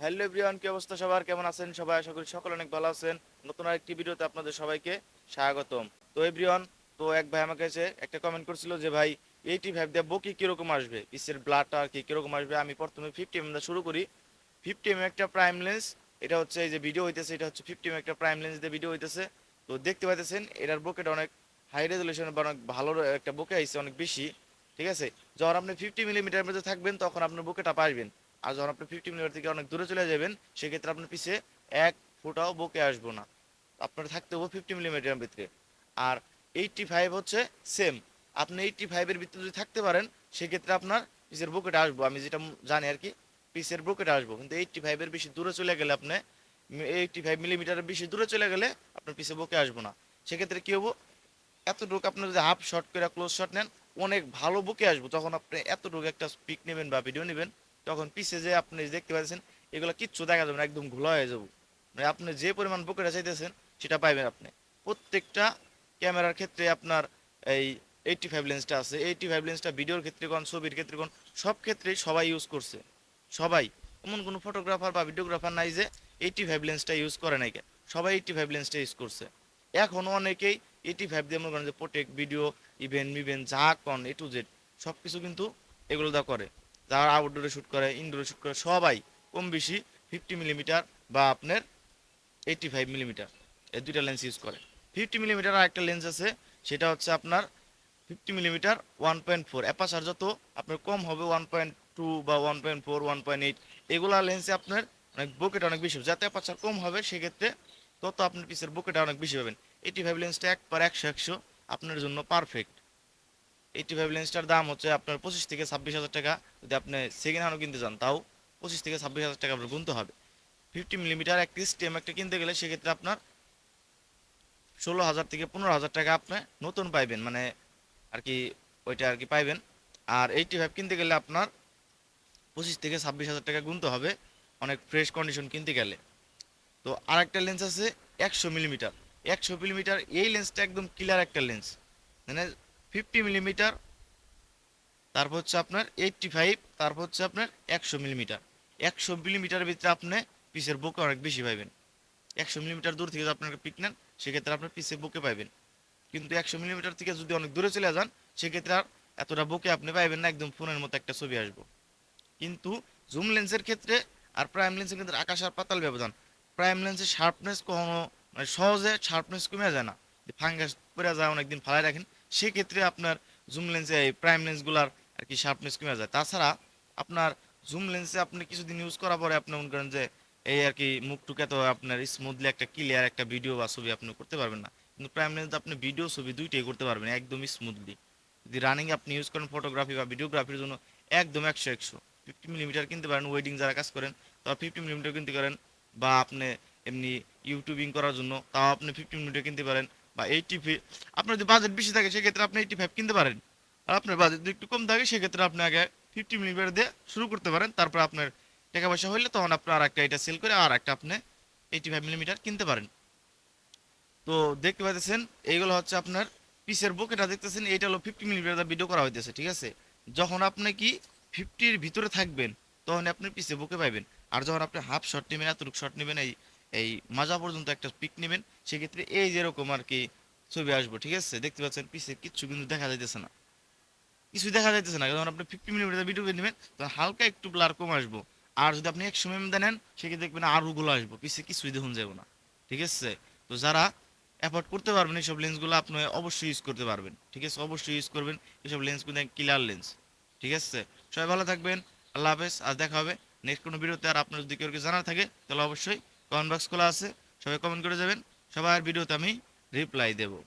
Hello everyone, কি অবস্থা সবার? কেমন আছেন সবাই? আশা করি সকলে অনেক ভালো আছেন। নতুন আরেকটি ভিডিওতে আপনাদের সবাইকে স্বাগতম। তো এভরিওয়ান, তো এক ভাই আমাকে এসে একটা কমেন্ট করছিল যে, ভাই এইটি ফাইভ দিয়ে বকি কীরকম আসবে? পিসের ব্লাডটা আর কি কীরকম আসবে? আমি প্রথমে ফিফটি এম শুরু করি। ফিফটি এম একটা প্রাইম লেন্স এটা হচ্ছে এই যে ভিডিও হইতেছে, এটা হচ্ছে ফিফটি এম একটা প্রাইম লেন্স দিয়ে ভিডিও হইতেছে। তো দেখতে পাইতেছেন, এটার বুকেটা অনেক হাই রেজলিউশন বা অনেক ভালো একটা বুকে আইছে, অনেক বেশি। ঠিক আছে? যখন আপনি ফিফটি মিলিমিটার মধ্যে থাকবেন, তখন আপনার বুকেটা পাইবেন। আর যখন আপনি ফিফটি মিলিমিটার থেকে অনেক দূরে চলে যাবেন, সেক্ষেত্রে আপনার পিছে এক ফুটাও বকে আসব না। আপনার থাকতে হবে ফিফটি মিলিমিটারের ভিতরে। আর এইটটি ফাইভ হচ্ছে সেম আপনি এইটটি ফাইভের ভিতরে যদি থাকতে পারেন, সেক্ষেত্রে আপনার পিসের বুকেটা আসব। আমি যেটা জানি আর কি পিসের বুকেটা আসব। কিন্তু এইটটি ফাইভের বেশি দূরে চলে গেলে আপনি এইটটি ফাইভ মিলিমিটারের বেশি দূরে চলে গেলে আপনার পিসে বুকে আসব না। সেক্ষেত্রে কী হব? এতটুকু আপনার যদি হাফ শট করে ক্লোজ শট নেন, অনেক ভালো বুকে আসব। তখন আপনি এতটুকু একটা পিক নেবেন বা ভিডিও নেবেন তখন পিছে যে আপনি দেখতে পাচ্ছেন, এগুলো কিচ্ছু দেখা যাবে না, একদম ঘোলা হয়ে যাব। মানে আপনি যে পরিমাণ বুকেটা চাইতেছেন, সেটা পাইবেন আপনি। প্রত্যেকটা ক্যামেরার ক্ষেত্রে আপনার এই এইটটি ফাইভ লেন্সটা আছে। এইটটি ফাইভ লেন্সটা ভিডিওর ক্ষেত্রে কোন, ছবির ক্ষেত্রে কোন, সব ক্ষেত্রেই সবাই ইউজ করছে। সবাই। এমন কোনো ফটোগ্রাফার বা ভিডিওগ্রাফার নাই যে এইটটি ফাইভ লেন্সটা ইউজ করে নাই। সবাই এইটটি ফাইভ লেন্সটা ইউজ করছে। এখনও অনেকেই এইটি ফাইভ দিয়ে মনে করেন যে প্রোটেক ভিডিও ইভেন্ট মিভেন্ট যা কন এ টু জেড সব কিছু কিন্তু এগুলো দা করে। যারা আউটডোরে শ্যুট করে ইনডোরে শ্যুট করে, সবাই কম বেশি ফিফটি মিলিমিটার বা আপনার এইটটি ফাইভ মিলিমিটার এই দুইটা লেন্স ইউজ করে। ফিফটি মিলিমিটার আর একটা লেন্স আছে, সেটা হচ্ছে আপনার fifty millimetre one point four aperture যত আপনার কম হবে ওয়ান পয়েন্ট টু বা one point four one point eight এগুলা লেন্সে আপনার অনেক বুকেট অনেক বেশি হবে। যাতে অ্যাপাসার কম হবে, সেক্ষেত্রে তত আপনার পিসের বুকেটা অনেক বেশি পাবেন। এইটি ফাইভ লেন্সটা একবার একশো একশো আপনার জন্য পারফেক্ট এইটি ফাইভ লেন্সটার দাম হচ্ছে আপনার পঁচিশ থেকে ছাব্বিশ হাজার টাকা। যদি আপনি সেকেন্ড হ্যান্ডও কিনতে চান, তাও পঁচিশ থেকে ছাব্বিশ হাজার টাকা আপনার গুনতে হবে। ফিফটি মিলিমিটার একটি স্টেম একটা কিনতে গেলে সেক্ষেত্রে আপনার ষোলো হাজার থেকে পনেরো হাজার টাকা আপনি নতুন পাইবেন মানে আর কি ওইটা আর কি পাইবেন। আর এইটি ফাইভ কিনতে গেলে আপনার পঁচিশ থেকে ছাব্বিশ হাজার টাকা গুনতে হবে, অনেক ফ্রেশ কন্ডিশন কিনতে গেলে। তো আরেকটা লেন্স আছে একশো মিলিমিটার একশো মিলিমিটার এই লেন্সটা একদম ক্লিয়ার একটা লেন্স মানে ফিফটি মিলিমিটার তারপর হচ্ছে আপনার এইটটি ফাইভ তারপর হচ্ছে আপনার একশো মিলিমিটার একশো মিলিমিটার ভিতরে আপনি পিসের বুকে অনেক বেশি পাইবেন। একশো মিলিমিটার দূর থেকে যদি আপনার পিক নেন, সেক্ষেত্রে আপনার পিসের বুকে পাইবেন। কিন্তু একশো মিলিমিটার থেকে যদি অনেক দূরে চলে যান, সেক্ষেত্রে আর এতটা বুকে আপনি পাইবেন না, একদম ফোনের মতো একটা ছবি আসব। কিন্তু জুম লেন্সের ক্ষেত্রে আর প্রাইম লেন্সের ক্ষেত্রে আকাশ আর পাতাল ব্যবধান। প্রাইম লেন্সের শার্পনেস কখনো মানে সহজে শার্পনেস কমে যায় না। ফাঙ্গাস পরে যায়, অনেকদিন ফালাই রাখেন সেক্ষেত্রে আপনার জুম লেন্সে এই প্রাইম লেন্সগুলার আর কি শার্পনেস কমে যায়। তাছাড়া আপনার জুম লেন্সে আপনি কিছুদিন ইউজ করার পরে আপনি মনে করেন যে এই আর কি মুখটুকে তো আপনার স্মুথলি একটা ক্লিয়ার একটা ভিডিও বা ছবি আপনি করতে পারবেন না। কিন্তু প্রাইম লেন্স আপনি ভিডিও ছবি দুইটাই করতে পারবেন একদমই স্মুথলি যদি রানিং আপনি ইউজ করেন ফটোগ্রাফি বা ভিডিওগ্রাফির জন্য একদম একশো একশো। ফিফটি মিলিমিটার কিনতে পারেন ওয়েডিং যারা কাজ করেন, তাও ফিফটি মিলিমিটার কিনতে পারেন। বা আপনি এমনি ইউটিউবিং করার জন্য, তাও আপনি ফিফটি মিলিমিটার কিনতে পারেন। বা এইটি আপনার যদি বাজেট বেশি থাকে, সেক্ষেত্রে আপনি এইটি ফাইভ কিনতে পারেন। আর আপনার বাজেট যদি একটু কম থাকে, সেক্ষেত্রে আপনি আগে ফিফটি মিলিমিটার দিয়ে শুরু করতে পারেন। তারপর আপনার টাকা পয়সা হইলে তখন আপনার আর একটা এটা সেল করে আর একটা আপনি এইটি ফাইভ মিলিমিটার কিনতে পারেন। তো দেখতে পাইতেছেন, এইগুলো হচ্ছে আপনার পিসের বুক এটা দেখতেছেন, এইটা হলো ফিফটি মিলিমিটার ভিডিও করা হইতেছে, ঠিক আছে? যখন আপনি কি ফিফটির ভিতরে থাকবেন তখন আপনি পিসের বুকে পাইবেন। আর যখন আপনি হাফ শট নেবেন, এতটুকু শট নেবেন, এই এই মাজা পর্যন্ত একটা পিক নেবেন, সেক্ষেত্রে এই যেরকম আর কি ছবি আসব, ঠিক আছে? দেখতে পাচ্ছেন পিসে কিচ্ছু কিন্তু দেখা যাইতেছে না। কিছু দেখা যাইতেছে না, যখন আপনি ফিফটি মিলিমিটার ভিডিও নেবেন, তখন হালকা একটু ব্লার কম আসব। আর যদি আপনি একশো মিলিমিটার দেন সেক্ষেত্রে দেখবেন আরও গুলো আসব পিসে কিছুই দেখুন যাব না, ঠিক আছে? তো যারা অ্যাফোর্ড করতে পারবেন এইসব লেন্সগুলো আপনি অবশ্যই ইউজ করতে পারবেন, ঠিক আছে? অবশ্যই ইউজ করবেন এইসব লেন্স কিন্তু ক্লিয়ার লেন্স ঠিক আছে? সবাই ভালো থাকবেন, আল্লাহ হাফেজ আজ দেখা হবে নেক্সট কোনো ভিডিওতে আর আপনার যদি কেউ কিছু জানার থাকে, তাহলে অবশ্যই কমেন্ট বক্স খোলা আছে সবাই কমেন্ট করে যাবেন। সবার ভিডিওতে আমি রিপ্লাই দেবো।